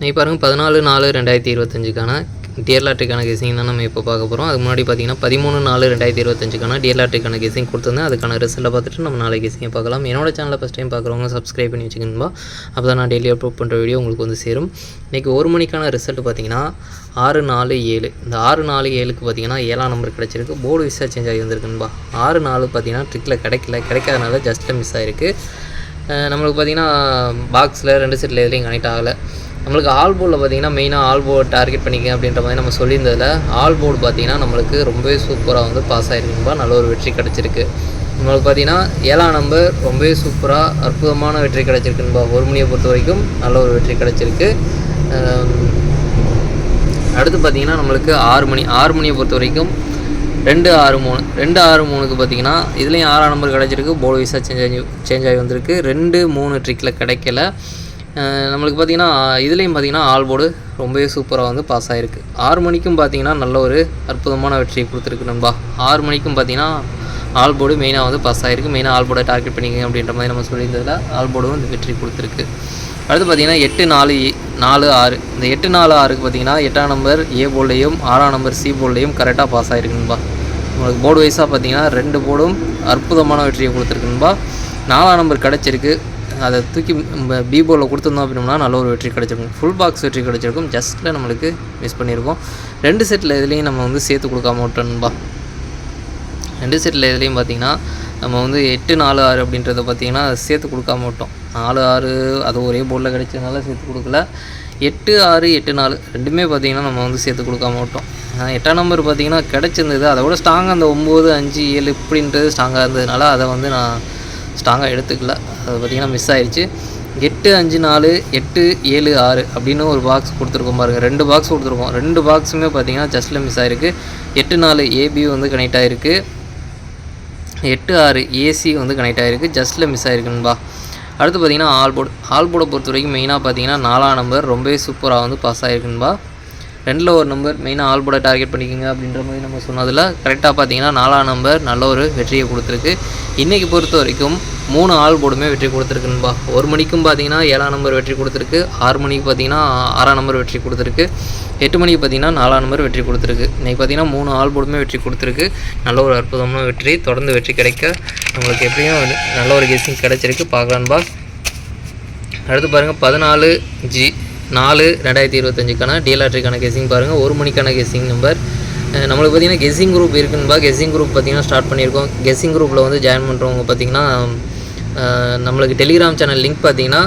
நீ பாருங்கள் பதினாலு நாலு ரெண்டாயிரத்தி இருபத்தஞ்சுக்கான டியர் லாட்ரிக்கான தான் நம்ம இப்போ பார்க்க போகிறோம் அதுக்கு முன்னாடி பார்த்தீங்கன்னா பதிமூணு நாலு ரெண்டாயிரத்தி இருபத்தஞ்சுக்கான டியர் லாட்ரிக்கான கெஸிங் கொடுத்துருந்தேன். அதுக்கான ரிசல்ட்டை பார்த்துட்டு நம்ம நாளைக்கு கேசிங்கை பார்க்கலாம். என்னோட சேனலை ஃபஸ்ட் டைம் பார்க்குறவங்க சப்ஸ்கிரைப் பண்ணி வச்சுக்கணும்பா அப்போ தான் நான் டெய்லி அப்லோட் பண்ணுற வீடியோ உங்களுக்கு வந்து சேரும். இன்றைக்கி ஒரு மணிக்கான ரிசல்ட் பார்த்தீங்கன்னா ஆறு நாலு ஏழு. இந்த ஆறு நாலு ஏழுக்கு பார்த்தீங்கன்னா ஏழாம் நம்பர் கிடச்சிருக்கு. போர்டு விசா சேஞ்ச் ஆகி வந்திருக்குன்பா ஆறு நாலு பார்த்தீங்கன்னா ட்ரிக்கில் கிடைக்கல. கிடைக்காதனால ஜஸ்ட்டில் மிஸ் ஆகிருக்கு நம்மளுக்கு பார்த்தீங்கன்னா பாக்ஸில் ரெண்டு செட்டில் எதுலேயும் கனெக்ட் ஆகலை. நம்மளுக்கு ஆல் போர்டில் பார்த்தீங்கன்னா மெயினாக ஆல் போர்டு டார்கெட் பண்ணிக்க அப்படின்ற மாதிரி நம்ம சொல்லியிருந்ததில் ஆல் போர்டு பார்த்தீங்கன்னா நம்மளுக்கு ரொம்பவே சூப்பராக வந்து பாஸ் ஆகிருக்கும்பா நல்ல ஒரு வெற்றி கிடச்சிருக்கு. நம்மளுக்கு பார்த்தீங்கன்னா ஏழாம் நம்பர் ரொம்பவே சூப்பராக அற்புதமான வெற்றி கிடச்சிருக்குன்பா. ஒரு மணியை பொறுத்த வரைக்கும் நல்ல ஒரு வெற்றி கிடச்சிருக்கு. அடுத்து பார்த்தீங்கன்னா நம்மளுக்கு ஆறு மணி ஆறு மணியை பொறுத்த வரைக்கும் ரெண்டு ஆறு மூணு ரெண்டு ஆறு மூணுக்கு பார்த்தீங்கன்னா இதுலேயும் ஆறாம் நம்பர் கிடச்சிருக்கு. போர்டு விசா சேஞ்ச் ஆகி சேஞ்ச் ஆகி வந்திருக்கு. ரெண்டு மூணு ட்ரிக்கில் கிடைக்கல. நம்மளுக்கு பார்த்தீங்கன்னா இதுலேயும் பார்த்தீங்கன்னா ஆல் போர்டு ரொம்பவே சூப்பராக வந்து பாஸ் ஆகிருக்கு ஆறு மணிக்கும் பார்த்தீங்கன்னா நல்ல ஒரு அற்புதமான வெற்றியை கொடுத்துருக்கு நண்பா. ஆறு மணிக்கும் பார்த்தீங்கன்னா ஆல் போர்டு மெயினாக வந்து பாஸ் ஆகிருக்கு மெயினாக ஆல் போர்டை டார்கெட் பண்ணிக்கங்க அப்படின்ற மாதிரி நம்ம சொல்லியிருந்ததில் ஆல் போர்டும் வந்து வெற்றி கொடுத்துருக்கு. அடுத்து பார்த்தீங்கன்னா எட்டு நாலு நாலு ஆறு. இந்த எட்டு நாலு ஆறுக்கு பார்த்தீங்கன்னா எட்டாம் நம்பர் ஏ போர்ட்லேயும் ஆறாம் நம்பர் சி போர்ட்லேயும் கரெக்டாக பாஸ் ஆகிருக்குன்பா உங்களுக்கு போர்டு வைஸாக பார்த்தீங்கன்னா ரெண்டு போர்டும் அற்புதமான வெற்றியை கொடுத்துருக்குன்பா நாலாம் நம்பர் கிடச்சிருக்கு. அதை தூக்கி நம்ம பீபோவில் கொடுத்துருந்தோம் அப்படின்னா நல்ல ஒரு வெற்றி கிடச்சிருக்கும். ஃபுல் பாக்ஸ் வெற்றி கிடச்சிருக்கும். ஜஸ்ட்டில் நம்மளுக்கு மிஸ் பண்ணியிருக்கோம். ரெண்டு செட்டில் இதுலேயும் நம்ம வந்து சேர்த்து கொடுக்காம விட்டோன்பா ரெண்டு செட்டில் இதுலேயும் பார்த்தீங்கன்னா நம்ம வந்து எட்டு நாலு ஆறு அப்படின்றத பார்த்தீங்கன்னா சேர்த்து கொடுக்காம விட்டோம். நாலு ஆறு அது ஒரே போர்டில் கிடைச்சதுனால சேர்த்து கொடுக்கல. எட்டு ஆறு எட்டு நாலு ரெண்டுமே பார்த்தீங்கன்னா நம்ம வந்து சேர்த்து கொடுக்காம விட்டோம். ஆனால் எட்டாம் நம்பர் பார்த்தீங்கன்னா கிடச்சிருந்தது. அதை விட ஸ்ட்ராங்காக அந்த ஒம்பது அஞ்சு ஏழு இப்படின்றது ஸ்ட்ராங்காக இருந்ததுனால அதை வந்து நான் ஸ்ட்ராங்காக எடுத்துக்கல. அது பார்த்தீங்கன்னா மிஸ் ஆயிடுச்சு எட்டு அஞ்சு நாலு எட்டு ஏழு ஆறு அப்படின்னு ஒரு பாக்ஸ் கொடுத்துருக்கோம் பாருங்கள் ரெண்டு பாக்ஸ் கொடுத்துருக்கோம். ரெண்டு பாக்ஸுமே பார்த்தீங்கன்னா ஜஸ்ட்டில் மிஸ் ஆயிருக்கு. எட்டு நாலு ஏபி வந்து கனெக்ட் ஆகிருக்கு எட்டு ஆறு ஏசி வந்து கனெக்ட் ஆகிருக்கு ஜஸ்ட்டில் மிஸ் ஆகிருக்குன்பா அடுத்து பார்த்தீங்கன்னா ஆல் ஆல்போர்டை பொறுத்த வரைக்கும் மெயினாக பார்த்தீங்கன்னா நாலாம் நம்பர் ரொம்பவே சூப்பராக வந்து பாஸ் ஆகிருக்குன்பா ரெண்டில் ஒரு நம்பர் மெயினாக ஆல் போட டார்கெட் பண்ணிக்கோங்க அப்படின்ற மாதிரி நம்ம சொன்னதில் கரெக்டாக பார்த்தீங்கன்னா நாலாம் நம்பர் நல்ல ஒரு வெற்றியை கொடுத்துருக்கு. இன்றைக்கி பொறுத்த வரைக்கும் மூணு ஆல் போர்டுமே வெற்றி கொடுத்துருக்குன்பா ஒரு மணிக்கும் பார்த்தீங்கன்னா ஏழாம் நம்பர் வெற்றி கொடுத்துருக்கு. ஆறு மணிக்கு பார்த்தீங்கன்னா ஆறாம் நம்பர் வெற்றி கொடுத்துருக்கு. எட்டு மணிக்கு பார்த்தீங்கன்னா நாலாம் நம்பர் வெற்றி கொடுத்துருக்கு. இன்றைக்கி பார்த்தீங்கன்னா மூணு ஆல் போர்டுமே வெற்றி கொடுத்துருக்கு. நல்ல ஒரு அற்புதமான வெற்றி தொடர்ந்து வெற்றி கிடைக்க நம்மளுக்கு எப்படியும் நல்ல ஒரு கெஸ்டிங் கிடைச்சிருக்கு. பார்க்கலான்பா அடுத்து பாருங்கள் பதினாலு ஜி நாலு ரெண்டாயிரத்தி இருபத்தஞ்சுக்கான டிஎல்ஆர்டிக்கான கெஸிங் பாருங்கள் ஒரு மணிக்கான கெஸிங் நம்பர் நம்மளுக்கு பார்த்தீங்கன்னா கெஸிங் குரூப் இருக்குன்னு கெஸிங் குரூப் பார்த்தீங்கன்னா ஸ்டார்ட் பண்ணியிருக்கோம். கெஸ்ஸிங் குரூப்பில் வந்து ஜாயின் பண்ணுறவங்க பார்த்தீங்கன்னா நம்மளுக்கு டெலிகிராம் சேனல் லிங்க் பார்த்தீங்கன்னா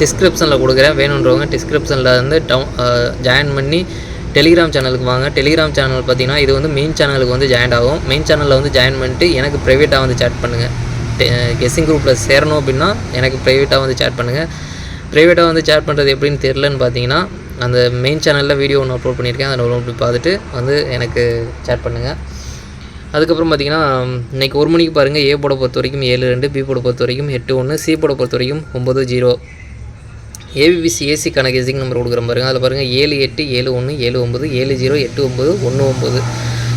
டிஸ்கிரிப்ஷனில் கொடுக்குறேன். வேணுன்றவங்க டிஸ்கிரிப்ஷனில் வந்து டவுன் ஜாயின் பண்ணி டெலிகிராம் சேனலுக்கு வாங்க. டெலிகிராம் சேனல் பார்த்தீங்கன்னா இது வந்து மெயின் சேனலுக்கு வந்து ஜாயின் ஆகும். மெயின் சேனலில் வந்து ஜாயின் பண்ணிட்டு எனக்கு ப்ரைவேட்டாக வந்து சேட் பண்ணுங்கள் கெஸ்ஸிங் குரூப்பில் சேரணும் அப்படின்னா எனக்கு ப்ரைவேட்டாக வந்து சேட் பண்ணுங்கள் ப்ரைவேட்டாக வந்து சேட் பண்ணுறது எப்படின்னு தெரிலன்னு பார்த்தீங்கன்னா அந்த மெயின் சேனலில் வீடியோ ஒன்று அப்லோட் பண்ணியிருக்கேன். அதை ஒன்று பார்த்துட்டு வந்து எனக்கு சேட் பண்ணுங்கள் அதுக்கப்புறம் பார்த்தீங்கன்னா இன்றைக்கி ஒரு மணிக்கு பாருங்கள் ஏ போட பொறுத்த வரைக்கும் ஏழு ரெண்டு பி போட பொறுத்த வரைக்கும் எட்டு ஒன்று சி போட பொறுத்த வரைக்கும் ஒம்பது ஜீரோ. ஏபிபிசி ஏசி கணக்கு நம்பர் கொடுக்குறோம் பாருங்கள் அதில் பாருங்கள் ஏழு எட்டு ஏழு ஒன்று ஏழு ஒம்பது ஏழு ஜீரோ எட்டு ஒம்பது ஒன்று ஒம்பது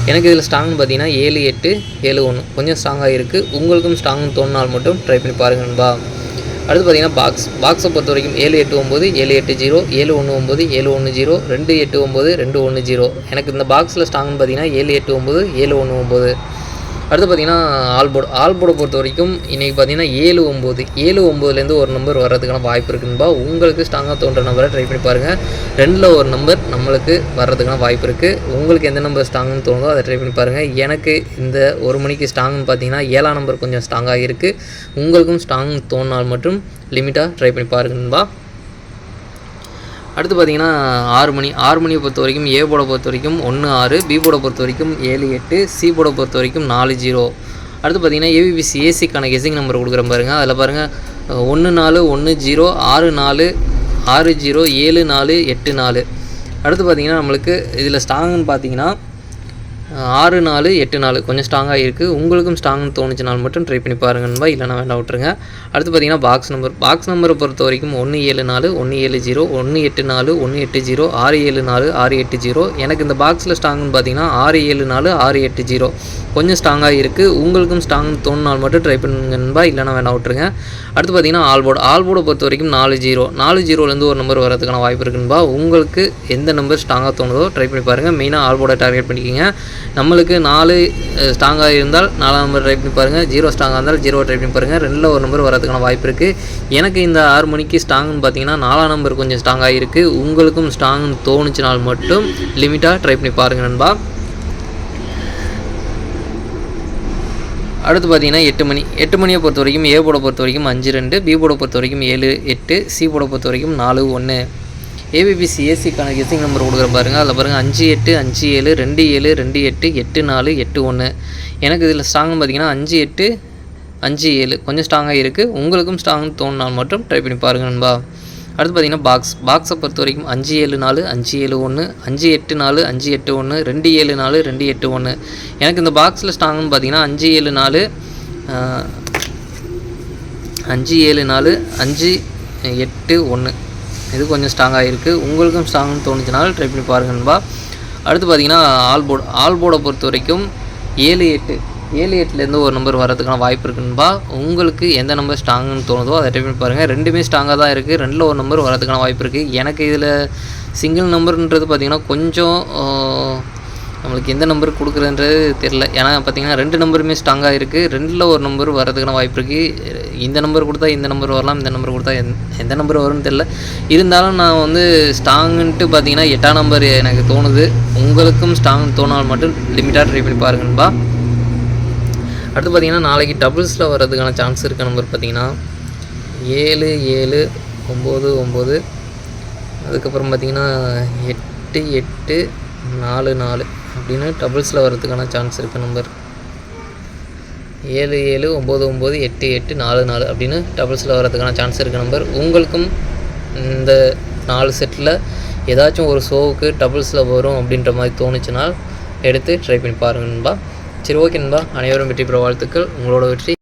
எனக்கு இதில் ஸ்ட்ராங்னு பார்த்தீங்கன்னா ஏழு எட்டு ஏழு ஒன்று. கொஞ்சம் ஸ்ட்ராங்காக இருக்குது உங்களுக்கும் ஸ்ட்ராங்னு தோணினால் மட்டும் ட்ரை பண்ணி பாருங்க நண்பா. அடுத்து பார்த்தீங்கன்னா பாக்ஸ் பாக்ஸை பொறுத்த வரைக்கும் ஏழு எட்டு ஒம்பது ஏழு எட்டு ஜீரோ ஏழு ஒன்று ஒம்பது ஏழு ஒன்று ஜீரோ ரெண்டு எட்டு ஒம்பது ரெண்டு ஒன்று ஜீரோ எனக்கு இந்த பாக்ஸில் ஸ்டாங்னு பார்த்தீங்கன்னா ஏழு எட்டு ஒம்பது ஏழு ஒன்று ஒம்பது அடுத்து பார்த்தீங்கன்னா ஆல்போர்டு ஆல்போர்டை பொறுத்த வரைக்கும் இன்றைக்கி பார்த்தீங்கன்னா ஏழு ஒம்பது ஏழு ஒம்போதுலேருந்து ஒரு நம்பர் வர்றதுக்கான வாய்ப்பு இருக்குன்பா உங்களுக்கு ஸ்ட்ராங்காக தோன்ற நம்பரை ட்ரை பண்ணி பாருங்கள் ரெண்டில் ஒரு நம்பர் நம்மளுக்கு வர்றதுக்கான வாய்ப்பு இருக்குது உங்களுக்கு எந்த நம்பர் ஸ்ட்ராங்னு தோணுதோ அதை ட்ரை பண்ணி பாருங்கள் எனக்கு இந்த ஒரு மணிக்கு ஸ்ட்ராங்னு பார்த்தீங்கன்னா ஏழாம் நம்பர் கொஞ்சம் ஸ்ட்ராங்காக இருக்குது உங்களுக்கும் ஸ்ட்ராங் தோணினால் மட்டும் லிமிட்டாக ட்ரை பண்ணி பாருங்கன்பா அடுத்து பார்த்தீங்கன்னா ஆறு மணி ஆறு மணியை பொறுத்த வரைக்கும் ஏ போட பொறுத்த வரைக்கும் ஒன்று ஆறு பி போட பொறுத்த வரைக்கும் ஏழு எட்டு சி போட பொறுத்த வரைக்கும் நாலு ஜீரோ. அடுத்து பார்த்தீங்கன்னா ஏபிபிசி ஏசிக்கான கெஸிங் நம்பர் கொடுக்குறேன் பாருங்கள் அதில் பாருங்கள் ஒன்று நாலு ஒன்று ஜீரோ ஆறு நாலு ஆறு ஜீரோ ஏழு நாலு எட்டு நாலு. அடுத்து பார்த்தீங்கன்னா நம்மளுக்கு இதில் ஸ்ட்ராங்குன்னு பார்த்தீங்கன்னா ஆறு நாலு எட்டு நாலு கொஞ்சம் ஸ்ட்ராங்காக இருக்குது உங்களுக்கும் ஸ்ட்ராங்னு தோணுச்சுனால் மட்டும் ட்ரை பண்ணி பாருங்க நண்பா. இல்லைனா வேண்டாம் விட்டுருங்க. அடுத்து பார்த்தீங்கன்னா பாக்ஸ் நம்பர் பாக்ஸ் நம்பரை பொறுத்த வரைக்கும் ஒன்று ஏழு நாலு ஒன்று ஏழு ஜீரோ ஒன்று எட்டு நாலு ஒன்று எட்டு ஜீரோ ஆறு ஏழு நாலு ஆறு எட்டு ஜீரோ. எனக்கு இந்த பாக்ஸில் ஸ்ட்ராங்னு பார்த்தீங்கன்னா ஆறு ஏழு நாலு ஆறு எட்டு ஜீரோ. கொஞ்சம் ஸ்ட்ராங்காக இருக்குது உங்களுக்கும் ஸ்ட்ராங்னு தோணுனால் மட்டும் ட்ரை பண்ணுங்க நண்பா. இல்லைனா வேண்டாம் விட்டுருங்க. அடுத்து பார்த்தீங்கன்னா ஆல்போர்டு. ஆல்போர்டை பொறுத்த வரைக்கும் நாலு ஜீரோ. நாலு ஜீரோலேருந்து ஒரு நம்பர் வரதுக்கான வாய்ப்பு இருக்குன்பா உங்களுக்கு எந்த நம்பர் ஸ்ட்ராங்காக தோணுதோ ட்ரை பண்ணி பாருங்கள் மெயினாக ஆல்போர்டை டார்கெட் பண்ணிக்கிங்க. நம்மளுக்கு நாலு ஸ்ட்ராங்காக இருந்தால் நாலாம் நம்பர் ட்ரை பண்ணி பாருங்கள் ஜீரோ ஸ்ட்ராங்காக இருந்தால் ஜீரோ ட்ரை பண்ணி பாருங்கள் ரெண்டில் ஒரு நம்பர் வரதுக்கான வாய்ப்பு இருக்குது எனக்கு இந்த ஆறு மணிக்கு ஸ்ட்ராங்னு பார்த்தீங்கன்னா நாலாம் நம்பர் கொஞ்சம் ஸ்ட்ராங்காக இருக்குது உங்களுக்கும் ஸ்ட்ராங்னு தோணுச்சுனால் மட்டும் லிமிட்டாக ட்ரை பண்ணி பாருங்கள் நண்பா. அடுத்து பார்த்தீங்கன்னா எட்டு மணி. எட்டு மணியை பொறுத்த வரைக்கும் ஏ போட பொறுத்த வரைக்கும் அஞ்சு ரெண்டு பி போட பொறுத்த வரைக்கும் ஏழு எட்டு சி போட பொறுத்த வரைக்கும் நாலு ஒன்று ஏபிபிசி ஏசிக்கான கெஸிங் நம்பர் கொடுக்குற பாருங்கள் அதில் பாருங்கள் அஞ்சு எட்டு அஞ்சு ஏழு ரெண்டு ஏழு ரெண்டு எட்டு எட்டு நாலு எட்டு ஒன்று எனக்கு இதில் ஸ்ட்ராங்னு பார்த்தீங்கன்னா அஞ்சு எட்டு அஞ்சு ஏழு கொஞ்சம் ஸ்ட்ராங்காக இருக்குது உங்களுக்கும் ஸ்ட்ராங்னு தோணுனால் மட்டும் ட்ரை பண்ணி பாருங்கள் நண்பா. அடுத்து பார்த்தீங்கன்னா பாக்ஸ் பாக்ஸை பொறுத்த வரைக்கும் அஞ்சு ஏழு நாலு அஞ்சு ஏழு ஒன்று அஞ்சு எட்டு நாலு அஞ்சு எட்டு ஒன்று ரெண்டு ஏழு நாலு ரெண்டு எட்டு ஒன்று எனக்கு இந்த பாக்ஸில் ஸ்ட்ராங்னு பார்த்தீங்கன்னா அஞ்சு ஏழு நாலு அஞ்சு ஏழு நாலு அஞ்சு எட்டு ஒன்று இது கொஞ்சம் ஸ்ட்ராங்காக இருக்குது உங்களுக்கும் ஸ்ட்ராங்னு தோணுச்சுனாலும் ட்ரை பண்ணி பாருங்க நண்பா. அடுத்து பார்த்தீங்கன்னா ஆல்போர்டு ஆல்போர்டை பொறுத்த வரைக்கும் ஏழு எட்டு ஏழு எட்டுலேருந்து ஒரு நம்பர் வரதுக்கான வாய்ப்பு இருக்குன்பா உங்களுக்கு எந்த நம்பர் ஸ்ட்ராங்குன்னு தோணுதோ அதை ட்ரை பண்ணி பாருங்கள் ரெண்டுமே ஸ்ட்ராங்காக தான் இருக்குது ரெண்டில் ஒரு நம்பர் வரதுக்கான வாய்ப்பு இருக்குது எனக்கு இதில் சிங்கிள் நம்பர்ன்றது பார்த்திங்கன்னா கொஞ்சம் நம்மளுக்கு எந்த நம்பர் கொடுக்குறதுன்றது தெரில ஏன்னா பார்த்தீங்கன்னா ரெண்டு நம்பருமே ஸ்ட்ராங்காக இருக்குது ரெண்டில் ஒரு நம்பர் வரதுக்கான வாய்ப்பு இருக்குது இந்த நம்பர் கொடுத்தா இந்த நம்பர் வரலாம் இந்த நம்பர் கொடுத்தா எந்த எந்த நம்பர் வரும்னு தெரில இருந்தாலும் நான் வந்து ஸ்ட்ராங்குன்ட்டு பார்த்தீங்கன்னா எட்டாம் நம்பர் எனக்கு தோணுது. உங்களுக்கும் ஸ்ட்ராங் தோணால் மட்டும் லிமிட்டாக ட்ரை பண்ணி பாருங்கன்பா அடுத்து பார்த்தீங்கன்னா நாளைக்கு டபுள்ஸில் வர்றதுக்கான சான்ஸ் இருக்க நம்பர் பார்த்தீங்கன்னா ஏழு ஏழு ஒம்பது ஒம்பது. அதுக்கப்புறம் பார்த்தீங்கன்னா எட்டு எட்டு நாலு நாலு. அப்படின்னு டபுள்ஸில் வர்றதுக்கான சான்ஸ் இருக்குது நம்பர் ஏழு ஏழு ஒம்பது ஒம்பது எட்டு எட்டு நாலு நாலு அப்படின்னு டபுள்ஸில் வர்றதுக்கான சான்ஸ் இருக்குது நம்பர் உங்களுக்கும் இந்த நாலு செட்டில் ஏதாச்சும் ஒரு ஷோவுக்கு டபுள்ஸில் வரும் அப்படின்ற மாதிரி தோணுச்சுனால் எடுத்து ட்ரை பண்ணி பாருங்க நண்பா. சரி ஓகே நண்பா. அனைவரும் வெற்றி பெற வாழ்த்துக்கள். உங்களோட வெற்றி